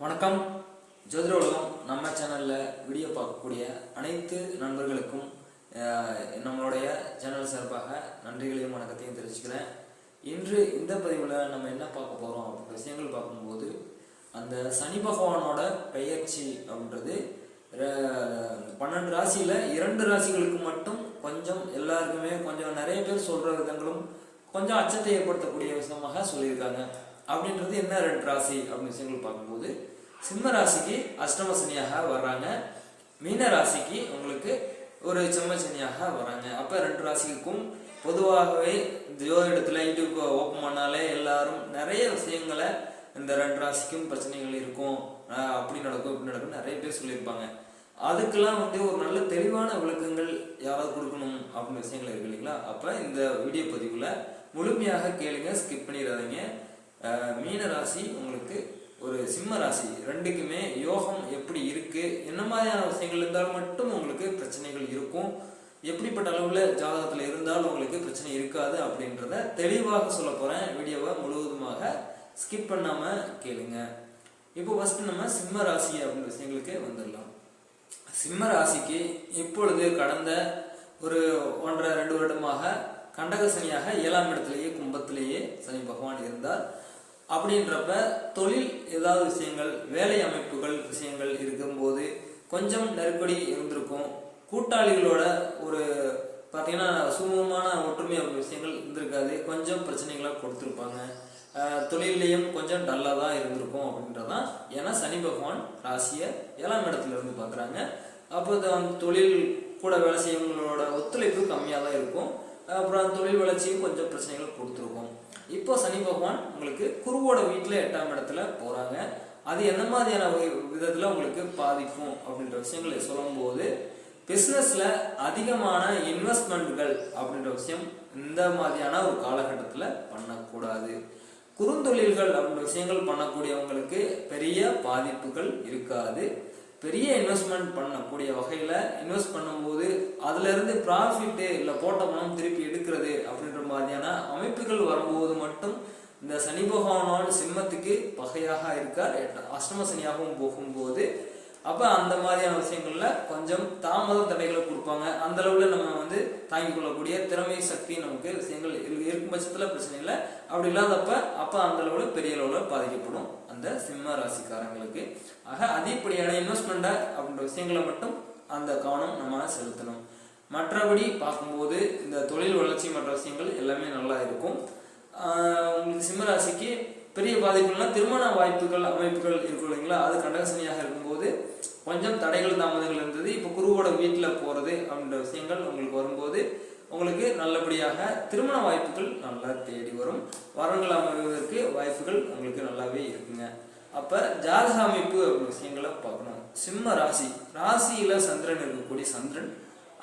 வணக்கம். ஜோதிட உலகம் நம்ம சேனலில் வீடியோ பார்க்கக்கூடிய அனைத்து நண்பர்களுக்கும் நம்மளுடைய சேனல் சார்பாக நன்றிகளையும் வணக்கத்தையும் தெரிவிச்சுக்கிறேன். இன்று இந்த பதிவில் நம்ம என்ன பார்க்க போகிறோம் அப்படின்ற விஷயங்கள் பார்க்கும்போது அந்த சனி பகவானோட பெயர்ச்சி அப்படின்றது ர- பன்னெண்டு ராசியில் இரண்டு ராசிகளுக்கு மட்டும் கொஞ்சம் எல்லாருக்குமே கொஞ்சம் நிறைய பேர் சொல்கிற விதங்களும் கொஞ்சம் அச்சத்தை ஏற்படுத்தக்கூடிய விஷயமாக சொல்லியிருக்காங்க. அப்படின்றது என்ன ரெண்டு ராசி அப்படின்னு விஷயங்கள் பார்க்கும்போது சிம்ம ராசிக்கு அஷ்டம சனியாக வர்றாங்க. மீன ராசிக்கு உங்களுக்கு ஒரு செம்ம சனியாக வராங்க அப்போ ரெண்டு ராசிக்கும் பொதுவாகவே ஜோதிடத்தில் யூடியூப் ஓப்பன் பண்ணாலே எல்லாரும் நிறைய விஷயங்களை இந்த ரெண்டு ராசிக்கும் பிரச்சனைகள் இருக்கும். அப்படி நடக்கும் இப்படி நடக்கும் நிறைய பேர் சொல்லியிருப்பாங்க. அதுக்கெல்லாம் வந்து ஒரு நல்ல தெளிவான விளக்கங்கள் யாராவது கொடுக்கணும் அப்படின்னு விஷயங்கள் இருக்கு இல்லைங்களா? அப்போ இந்த வீடியோ பதிவில் முழுமையாக கேளுங்க ஸ்கிப் பண்ணிடாதீங்க. மீன ராசி உங்களுக்கு ஒரு சிம்ம ராசி. ரெண்டுக்குமே யோகம் எப்படி இருக்கு? என்ன மாதிரியான விஷயங்கள் இருந்தால் மட்டும் உங்களுக்கு பிரச்சனைகள் இருக்கும். எப்படிப்பட்ட அளவில் ஜாதகத்தில் இருந்தால் உங்களுக்கு பிரச்சனை இருக்காது அப்படின்றத தெளிவாக சொல்ல போகிறேன் வீடியோவை முழுவதுமாக ஸ்கிப் பண்ணாமல் கேளுங்க. இப்போ ஃபஸ்ட்டு நம்ம சிம்ம ராசி அப்படின்ற விஷயங்களுக்கு வந்துடலாம். சிம்ம ராசிக்கு இப்பொழுது கடந்த ஒரு ஒன்றரை ரெண்டு வருடமாக கண்டக சனியாக ஏழாம் இடத்திலேயே கும்பத்திலேயே சனி பகவான் இருந்தார். அப்படின்றப்ப தொழில் ஏதாவது விஷயங்கள் வேலை அமைப்புகள் விஷயங்கள் இருக்கும்போது கொஞ்சம் நெருக்கடி இருந்திருக்கும். கூட்டாளிகளோட ஒரு பார்த்தீங்கன்னா சுமூகமான ஒற்றுமை அப்படி விஷயங்கள் இருந்திருக்காது. கொஞ்சம் பிரச்சனைகளை கொடுத்துருப்பாங்க. தொழிலையும் கொஞ்சம் டல்லாக தான் இருந்திருக்கும் அப்படின்றதான். ஏன்னா சனி பகவான் ராசியை ஏழாம் இடத்துல இருந்து பார்க்குறாங்க அப்போ தொழில் கூட வேலை செய்யவங்களோட ஒத்துழைப்பு கம்மியாக தான் இருக்கும். அப்புறம் தொழில் வளர்ச்சியும் கொஞ்சம் பிரச்சனைகள் கொடுத்துருக்கும். இப்போ சனி பகவான் உங்களுக்கு குருவோட வீட்டில் எட்டாம் இடத்துல போகிறாங்க அது எந்த மாதிரியான விதத்தில் உங்களுக்கு பாதிக்கும் அப்படின்ற விஷயங்களை சொல்லும்போது பிஸ்னஸில் அதிகமான இன்வெஸ்ட்மெண்ட்கள் அப்படின்ற விஷயம் இந்த மாதிரியான ஒரு காலகட்டத்தில் பண்ணக்கூடாது. குறுந்தொழில்கள் அப்படின்ற விஷயங்கள் பண்ணக்கூடியவங்களுக்கு பெரிய பாதிப்புகள் இருக்காது. பெரிய இன்வெஸ்ட்மெண்ட் பண்ணக்கூடிய வகையில் இன்வெஸ்ட் பண்ணும்போது அதுலேருந்து ப்ராஃபிட்டு இல்லை போட்ட பணம் திருப்பி எடுக்கிறது மாதிரியான அமைப்புகள் வரும்போது மட்டும் இந்த சனி பகவானோட சிம்மத்துக்கு பகையாக இருக்கார். அஷ்டம சனியாகவும் போகும்போது அப்போ அந்த மாதிரியான விஷயங்கள்ல கொஞ்சம் தாமத தடைகளை கொடுப்பாங்க. அந்த அளவுல நம்ம வந்து தாங்கிக் கொள்ளக்கூடிய திறமை சக்தி நமக்கு விஷயங்கள் இரு- இருக்கும் பட்சத்துல பிரச்சனை இல்லை. அப்படி இல்லாதப்ப அப்ப அந்த அளவுல பெரிய அளவுல பாதிக்கப்படும் அந்த சிம்ம ராசிக்காரங்களுக்கு. ஆக அதிகப்படியான இன்வெஸ்ட்மெண்ட்டை அப்படின்ற விஷயங்களை மட்டும் அந்த கவனம் நம்ம செலுத்தணும். மற்றபடி பார்க்கும்போது இந்த தொழில் வளர்ச்சி மற்ற விஷயங்கள் எல்லாமே நல்லா இருக்கும். உங்களுக்கு சிம்ம ராசிக்கு பெரிய பாதிப்புகள்னா திருமண வாய்ப்புகள் அமைப்புகள் இருக்கும் இல்லைங்களா? அது கண்டகசனியாக இருக்கும்போது கொஞ்சம் தடைகள் தாமதங்கள் இருந்தது. இப்போ குருவோட வீட்டில் போகிறது அப்படின்ற விஷயங்கள் உங்களுக்கு வரும்போது உங்களுக்கு நல்லபடியாக திருமண வாய்ப்புகள் நல்லா தேடி வரும். வரங்கள் அமைவதற்கு வாய்ப்புகள் உங்களுக்கு நல்லாவே இருக்குங்க. அப்போ ஜாதக அமைப்பு அப்படின்ற விஷயங்களை பார்க்கணும். சிம்ம ராசி. ராசியில் சந்திரன் இருக்கக்கூடிய சந்திரன்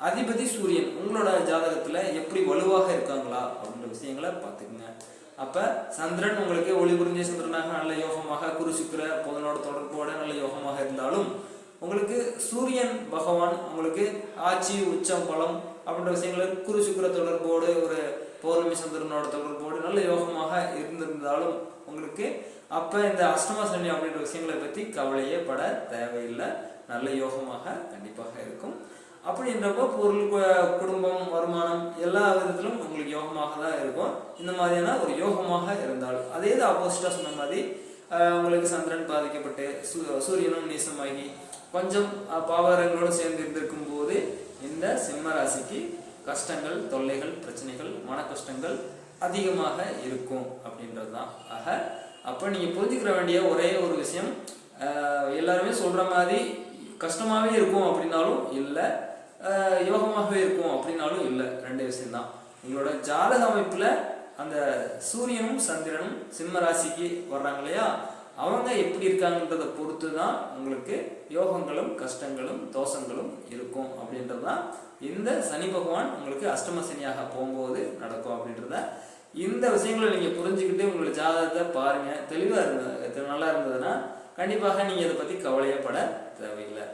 அதிபதி சூரியன் உங்களோட ஜாதகத்துல எப்படி வலுவாக இருக்காங்களா அப்படின்ற விஷயங்களை பார்த்துக்குங்க. அப்ப சந்திரன் உங்களுக்கு ஒளி புரிஞ்ச சந்திரனாக நல்ல யோகமாக குரு சுக்கிர புதனோட தொடர்போட நல்ல யோகமாக இருந்தாலும் உங்களுக்கு சூரியன் பகவான் உங்களுக்கு ஆட்சி உச்சம் பலம் அப்படின்ற விஷயங்கள் குரு சுக்கிர தொடர்போடு ஒரு பௌர்ணமி சந்திரனோட தொடர்போடு நல்ல யோகமாக இருந்திருந்தாலும் உங்களுக்கு அப்ப இந்த அஷ்டம சனி அப்படின்ற விஷயங்களை பத்தி கவலையே பட தேவையில்லை. நல்ல யோகமாக கண்டிப்பாக இருக்கும். அப்படின்றப்போ பொருள் குடும்பம் வருமானம் எல்லா விதத்திலும் உங்களுக்கு யோகமாக தான் இருக்கும். இந்த மாதிரியான ஒரு யோகமாக இருந்தால் அதே இது ஆப்போசிட்டாக சொன்ன மாதிரி உங்களுக்கு சந்திரன் பாதிக்கப்பட்டு சூ- சூரியனும் நீசமாகி கொஞ்சம் ஆஹ், பாவரங்களோடு சேர்ந்து இருந்திருக்கும் போது இந்த சிம்ம ராசிக்கு கஷ்டங்கள் தொல்லைகள் பிரச்சனைகள் மன கஷ்டங்கள் அதிகமாக இருக்கும் அப்படின்றது தான். ஆக அப்போ நீங்கள் புரிஞ்சுக்கிற வேண்டிய ஒரே ஒரு விஷயம் எல்லாருமே சொல்கிற மாதிரி கஷ்டமாகவே இருக்கும் அப்படின்னாலும் இல்லை. யோகமாகவே இருக்கும் அப்படின்னாலும் இல்லை. ரெண்டு விஷயம்தான். உங்களோட ஜாதக அமைப்பில் அந்த சூரியனும் சந்திரனும் சிம்ம ராசிக்கு வர்றாங்க இல்லையா? அவங்க எப்படி இருக்காங்கன்றதை பொறுத்து தான் உங்களுக்கு யோகங்களும் கஷ்டங்களும் தோஷங்களும் இருக்கும் அப்படின்றது தான் இந்த சனி பகவான் உங்களுக்கு அஷ்டம சனியாக போகும்போது நடக்கும் அப்படின்றத இந்த விஷயங்களை நீங்கள் புரிஞ்சுக்கிட்டு உங்களோட ஜாதகத்தை பாருங்கள் தெளிவாக இருந்தது நல்லா இருந்ததுன்னா கண்டிப்பாக நீங்கள் இதை பற்றி கவலையப்பட தேவையில்லை.